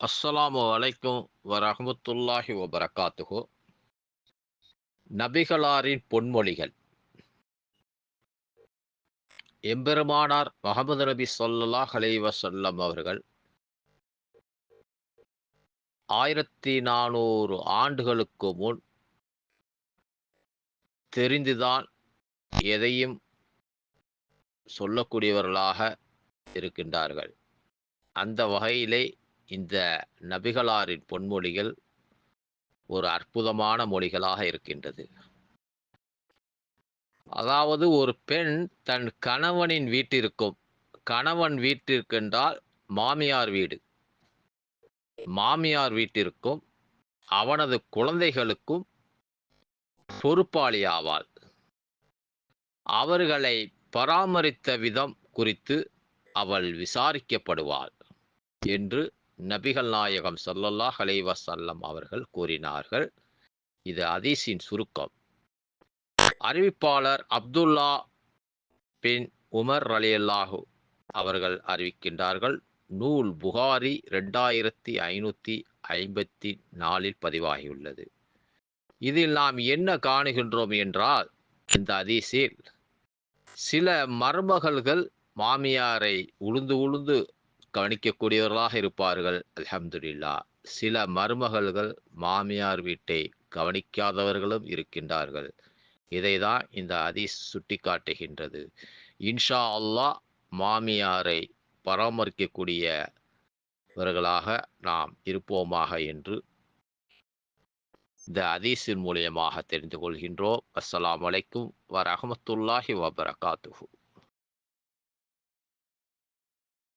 அஸ்ஸலாமு அலைக்கும் வரஹமத்துல்லாஹி வபரகாத்துஹு. நபிகளாரின் பொன்மொழிகள். எம்பெருமானார் முகமது நபி சொல்லல்லாஹ் அலைஹி அவர்கள் ஆயிரத்தி நானூறு ஆண்டுகளுக்கு முன் தெரிந்துதான் எதையும் சொல்லக்கூடியவர்களாக இருக்கின்றார்கள். அந்த வகையிலே இந்த நபிகளாரின் பொன்மொழிகள் ஒரு அற்புதமான மொழிகளாக இருக்கின்றது. அதாவது ஒரு பெண் தன் கணவனின் வீட்டிற்கும் கணவன் வீட்டிற்கென்றால் மாமியார் வீடு. மாமியார் வீட்டிற்கும் அவனது குழந்தைகளுக்கும் பொறுப்பாளியாவாள் அவர்களை பராமரித்த விதம் குறித்து அவள் விசாரிக்கப்படுவாள் என்று நபிகள் நாயகம் சொல்லல்லாஹ் அலைவசல்லம் அவர்கள் கூறினார்கள் இது அதீஸின் சுருக்கம். அறிவிப்பாளர் அப்துல்லா பின் உமர் அலியல்லாஹு அவர்கள் அறிவிக்கின்றார்கள் நூல் புகாரி ரெண்டாயிரத்தி ஐநூற்றி ஐம்பத்தி நாலில் பதிவாகியுள்ளது. இதில் நாம் என்ன காணுகின்றோம் என்றால் இந்த அதீஸில் சில மருமகள்கள் மாமியாரை உளுந்து உளுந்து கவனிக்கக்கூடியவர்களாக இருப்பார்கள். அலமதுல்லா சில மருமகள்கள் மாமியார் வீட்டை கவனிக்காதவர்களும் இருக்கின்றார்கள். இதை தான் இந்த அதிஸ் சுட்டி காட்டுகின்றது இன்ஷா அல்லாஹ் மாமியாரை பராமரிக்கக்கூடியவர்களாக நாம் இருப்போமாக என்று இந்த அதீஸின் மூலியமாக தெரிந்து கொள்கின்றோம். அஸ்லாம் வலைக்கும் வரமத்துல்லாஹி வபரகாத்துஹூ.